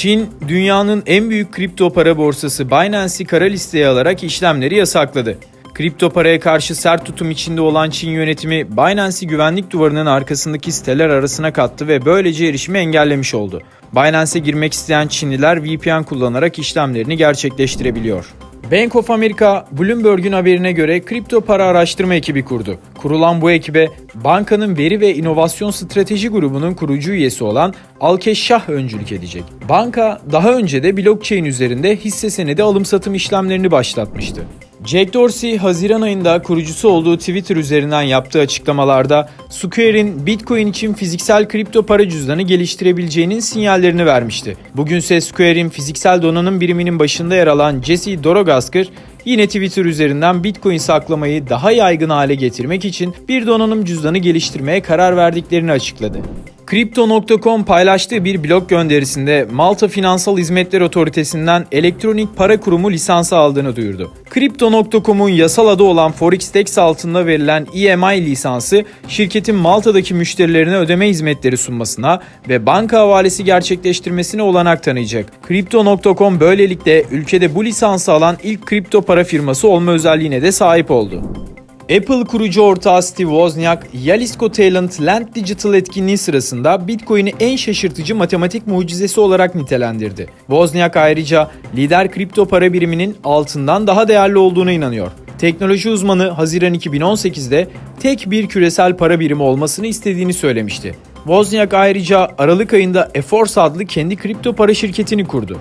Çin, dünyanın en büyük kripto para borsası Binance'i kara listeye alarak işlemleri yasakladı. Kripto paraya karşı sert tutum içinde olan Çin yönetimi Binance'i güvenlik duvarının arkasındaki siteler arasına kattı ve böylece erişimi engellemiş oldu. Binance'e girmek isteyen Çinliler VPN kullanarak işlemlerini gerçekleştirebiliyor. Bank of America, Bloomberg'un haberine göre kripto para araştırma ekibi kurdu. Kurulan bu ekibe bankanın veri ve inovasyon strateji grubunun kurucu üyesi olan Alkeş Şah öncülük edecek. Banka daha önce de blockchain üzerinde hisse senedi alım satım işlemlerini başlatmıştı. Jack Dorsey, Haziran ayında kurucusu olduğu Twitter üzerinden yaptığı açıklamalarda Square'in Bitcoin için fiziksel kripto para cüzdanı geliştirebileceğinin sinyallerini vermişti. Bugünse Square'in fiziksel donanım biriminin başında yer alan Jesse Dorogasker, yine Twitter üzerinden Bitcoin saklamayı daha yaygın hale getirmek için bir donanım cüzdanı geliştirmeye karar verdiklerini açıkladı. Crypto.com paylaştığı bir blog gönderisinde Malta Finansal Hizmetler Otoritesi'nden elektronik para kurumu lisansı aldığını duyurdu. Crypto.com'un yasal adı olan Forextex altında verilen EMI lisansı şirketin Malta'daki müşterilerine ödeme hizmetleri sunmasına ve banka havalesi gerçekleştirmesine olanak tanıyacak. Crypto.com böylelikle ülkede bu lisansı alan ilk kripto para firması olma özelliğine de sahip oldu. Apple kurucu ortağı Steve Wozniak, Jalisco Talent Land Digital etkinliği sırasında Bitcoin'i en şaşırtıcı matematik mucizesi olarak nitelendirdi. Wozniak ayrıca lider kripto para biriminin altından daha değerli olduğuna inanıyor. Teknoloji uzmanı Haziran 2018'de tek bir küresel para birimi olmasını istediğini söylemişti. Wozniak ayrıca Aralık ayında eForce adlı kendi kripto para şirketini kurdu.